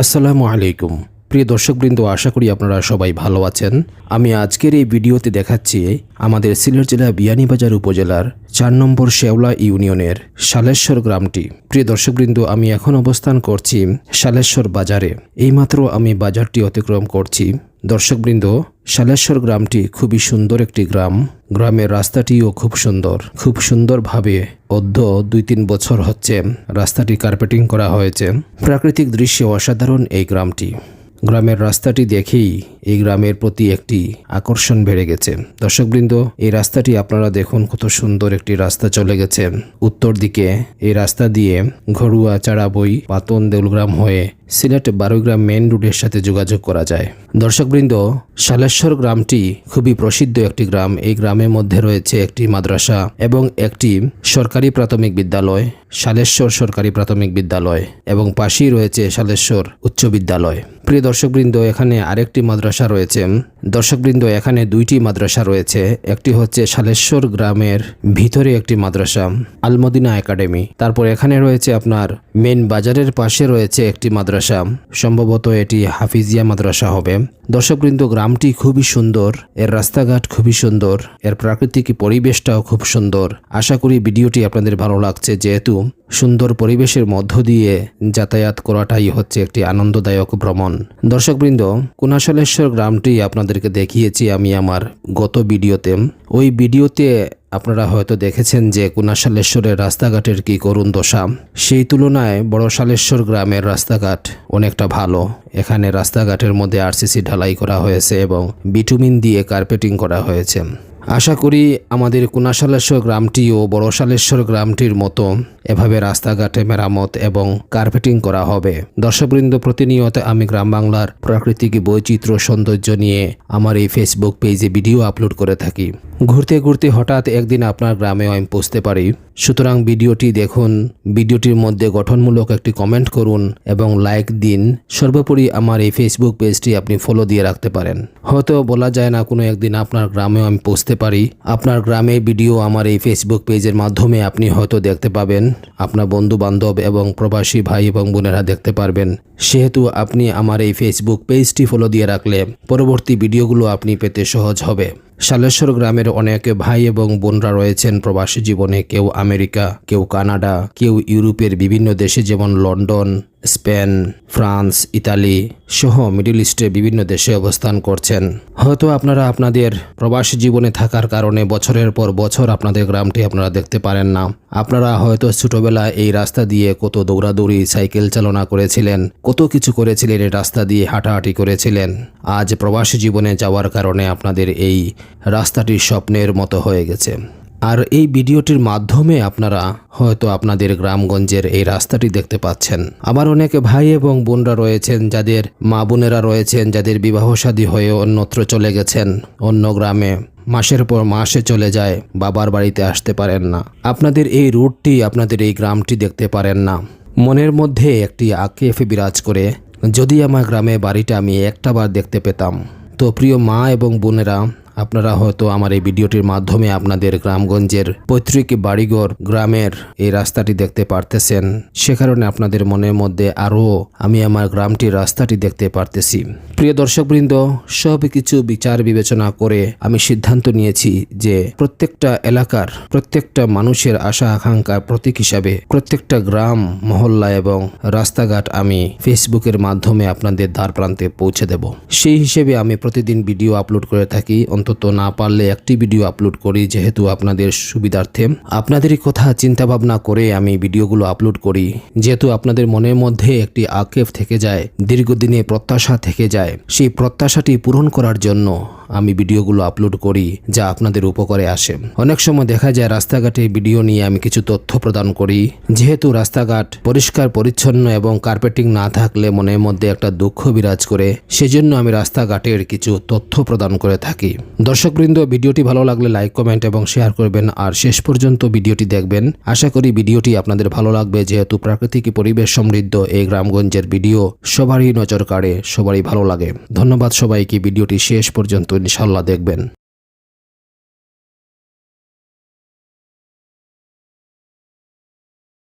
আসসালামু আলাইকুম। প্রিয় দর্শকবৃন্দ, আশা করি আপনারা সবাই ভালো আছেন। আমি আজকের এই ভিডিওতে দেখাচ্ছি আমাদের সিলেট জেলা বিয়ানীবাজার উপজেলার চার নম্বর শেওলা ইউনিয়নের সালেশ্বর গ্রামটি। প্রিয় দর্শকবৃন্দ, আমি এখন অবস্থান করছি সালেশ্বর বাজারে। এইমাত্র আমি বাজারটি অতিক্রম করছি। দর্শকবৃন্দ শালেশ্বর গ্রামটি খুবই সুন্দর একটি গ্রাম। গ্রামের রাস্তাটিও খুব সুন্দর। খুব সুন্দরভাবে অর্ধ দুই তিন বছর হচ্ছে রাস্তাটি কার্পেটিং করা হয়েছে। প্রাকৃতিক দৃশ্যে অসাধারণ এই গ্রামটি। গ্রামের রাস্তাটি দেখেই এই গ্রামের প্রতি একটি আকর্ষণ বেড়ে গেছে। দর্শকবৃন্দ, এই রাস্তাটি আপনারা দেখুন কত সুন্দর একটি রাস্তা চলে গেছে। উত্তর দিকে এই রাস্তা দিয়ে ঘরুয়া, চাড়াবই, পাতন, দেউলগ্রাম হয়ে সিলেট বারোগ্রাম মেন রোডের সাথে যোগাযোগ করা যায়। দর্শকবৃন্দ, শালেশ্বর গ্রামটি খুবই প্রসিদ্ধ একটি গ্রাম। এই গ্রামের মধ্যে রয়েছে একটি মাদ্রাসা এবং একটি সরকারি প্রাথমিক বিদ্যালয়, শালেশ্বর সরকারি প্রাথমিক বিদ্যালয় এবং পাশেই রয়েছে শালেশ্বর উচ্চ বিদ্যালয়। প্রিয় দর্শকবৃন্দ, এখানে আরেকটি মাদ্রাসা রয়েছে। দর্শকবৃন্দ, এখানে দুইটি মাদ্রাসা রয়েছে। একটি হচ্ছে শালেশ্বর গ্রামের ভিতরে একটি মাদ্রাসা আলমদিনা একাডেমি। তারপর এখানে রয়েছে আপনার মেন বাজারের পাশে রয়েছে একটি মাদ্রাসা। সম্ভবত এটি হাফিজিয়া মাদ্রাসা হবে। দর্শকবৃন্দ, গ্রামটি খুবই সুন্দর, এর রাস্তাঘাট খুবই সুন্দর, এর প্রাকৃতিক পরিবেশটাও খুব সুন্দর। আশা করি ভিডিওটি আপনাদের ভালো লাগছে, যেহেতু সুন্দর পরিবেশের মধ্য দিয়ে যাতায়াত করাটাই হচ্ছে একটি আনন্দদায়ক ভ্রমণ। দর্শকবৃন্দ, কুনাশালেশ্বর গ্রামটি আপনাদেরকে দেখিয়েছি আমি আমার গত ভিডিওতে। ওই ভিডিওতে আপনারা হয়তো দেখেছেন যে কুনাশালেশ্বরের রাস্তাঘাটের কি করুণ দশা। সেই তুলনায় বড় সালেশ্বর গ্রামের রাস্তাঘাট অনেকটা ভালো। এখানে রাস্তাঘাটের মধ্যে আরসিসি ঢালাই করা হয়েছে এবং বিটুমিন দিয়ে কার্পেটিং করা হয়েছে। আশা করি আমাদের কুনাশালেশ্বর গ্রামটি ও বড়শালেশ্বর গ্রামটির মতো এভাবে রাস্তাঘাটে মেরামত এবং কার্পেটিং করা হবে। দর্শকবৃন্দ, প্রতিনিয়ত আমি গ্রাম বাংলার প্রাকৃতিক বৈচিত্র্য, সৌন্দর্য নিয়ে আমার এই ফেসবুক পেজে ভিডিও আপলোড করে থাকি। ঘুরতে ঘুরতে হঠাৎ একদিন আপনার গ্রামেও আমি পৌঁছতে পারি। সুতরাং ভিডিওটি দেখুন, ভিডিওটির মধ্যে গঠনমূলক একটি কমেন্ট করুন এবং লাইক দিন। সর্বোপরি আমার এই ফেসবুক পেজটি আপনি ফলো দিয়ে রাখতে পারেন। হয়তো বলা যায় না কোনো একদিন আপনার গ্রামেও আমি পৌঁছতে পারি। আপনার গ্রামে ভিডিও আমার এই ফেসবুক পেজের মাধ্যমে আপনি হয়তো দেখতে পাবেন। আপনার বন্ধু বান্ধব এবং প্রবাসী ভাই এবং বোনেরা দেখতে পারবেন। সেহেতু আপনি আমার এই ফেসবুক পেজটি ফলো দিয়ে রাখলে পরবর্তী ভিডিওগুলো আপনি পেতে সহজ হবে। শালেশ্বর গ্রামের অনেক ভাই এবং বোনরা রয়েছেন প্রবাসী জীবনে। কেউ আমেরিকা, কেউ কানাডা, কেউ ইউরোপের বিভিন্ন দেশে, যেমন লন্ডন, স্পেন, ফ্রান্স, ইতালি সহ মিডিল ইস্টের বিভিন্ন দেশে অবস্থান করছেন। হয়তো আপনারা আপনাদের প্রবাসী জীবনে থাকার কারণে বছরের পর বছর আপনাদের গ্রামটি আপনারা দেখতে পারেন না। আপনারা হয়তো ছোটবেলায় এই রাস্তা দিয়ে কত দৌড়াদৌড়ি, সাইকেল চালনা করেছিলেন, কত কিছু করেছিলেন, এই রাস্তা দিয়ে হাঁটাহাঁটি করেছিলেন। আজ প্রবাসী জীবনে যাওয়ার কারণে আপনাদের এই রাস্তাটি স্বপ্নের মতো হয়ে গেছে। আর এই ভিডিওটির মাধ্যমে আপনারা হয়তো আপনাদের গ্রামগঞ্জের এই রাস্তাটি দেখতে পাচ্ছেন। আমার অনেকে ভাই এবং বোনরা রয়েছেন যাদের মা বোনেরা রয়েছেন, যাদের বিবাহ শাদী হয়ে অন্যত্র চলে গেছেন, অন্য গ্রামে। মাসের পর মাসে চলে যায়, বাবার বাড়িতে আসতে পারেন না। আপনাদের এই রুটটি, আপনাদের এই গ্রামটি দেখতে পারেন না। মনের মধ্যে একটি আকেফে বিরাজ করে, যদি আমার গ্রামে বাড়িটা আমি একটা বার দেখতে পেতাম। তো প্রিয় মা এবং বোনেরা আপনারা হয়তো আমার এই ভিডিওটির মাধ্যমে আপনাদের গ্রামগঞ্জের পৈতৃক বাড়িঘর গ্রামের এই রাস্তাটি দেখতে পারতেছেন। সে কারণে আপনাদের মনের মধ্যে আরও আমি আমার গ্রামটির রাস্তাটি দেখতে পারতেছি। প্রিয় দর্শকবৃন্দ, সব কিছু বিচার বিবেচনা করে আমি সিদ্ধান্ত নিয়েছি যে প্রত্যেকটা এলাকার প্রত্যেকটা মানুষের আশা আকাঙ্ক্ষার প্রতীক হিসাবে প্রত্যেকটা গ্রাম, মহল্লা এবং রাস্তাঘাট আমি ফেসবুকের মাধ্যমে আপনাদের দ্বার প্রান্তে পৌঁছে দেব। সেই হিসেবে আমি প্রতিদিন ভিডিও আপলোড করে থাকি। অন্তত না পারলে একটি ভিডিও আপলোড করি যেহেতু আপনাদের সুবিধার্থে। আপনাদেরই কথা চিন্তা ভাবনা করে আমি ভিডিওগুলো আপলোড করি। যেহেতু আপনাদের মনের মধ্যে একটি আক্ষেপ থেকে যায় দীর্ঘদিনে প্রত্যাশা থেকে যায়, সেই প্রত্যাশাটি পূরণ করার জন্য। আমি ভিডিওগুলো আপলোড করি যা আপনাদের উপকারে আসে। অনেক সময় দেখা যায় রাস্তাঘাটে ভিডিও নিয়ে আমি কিছু তথ্য প্রদান করি। যেহেতু রাস্তাঘাট পরিষ্কার, পরিচ্ছন্ন এবং কার্পেটিং না থাকলে মনের মধ্যে একটা দুঃখ বিরাজ করে, সেজন্য আমি রাস্তাঘাটের কিছু তথ্য প্রদান করে থাকি। দর্শকবৃন্দ, ভিডিওটি ভালো লাগলে লাইক কমেন্ট এবং শেয়ার করবেন। আর শেষ পর্যন্ত ভিডিওটি দেখবেন। আশা করি ভিডিওটি আপনাদের ভালো লাগবে। যেহেতু প্রাকৃতিক পরিবেশ সমৃদ্ধ, এই গ্রামগঞ্জের ভিডিও সবারই নজর কাড়ে, সবারই ভালো লাগে। ধন্যবাদ সবাইকে। ভিডিওটি শেষ পর্যন্ত ইনশাল্লাহ দেখবেন।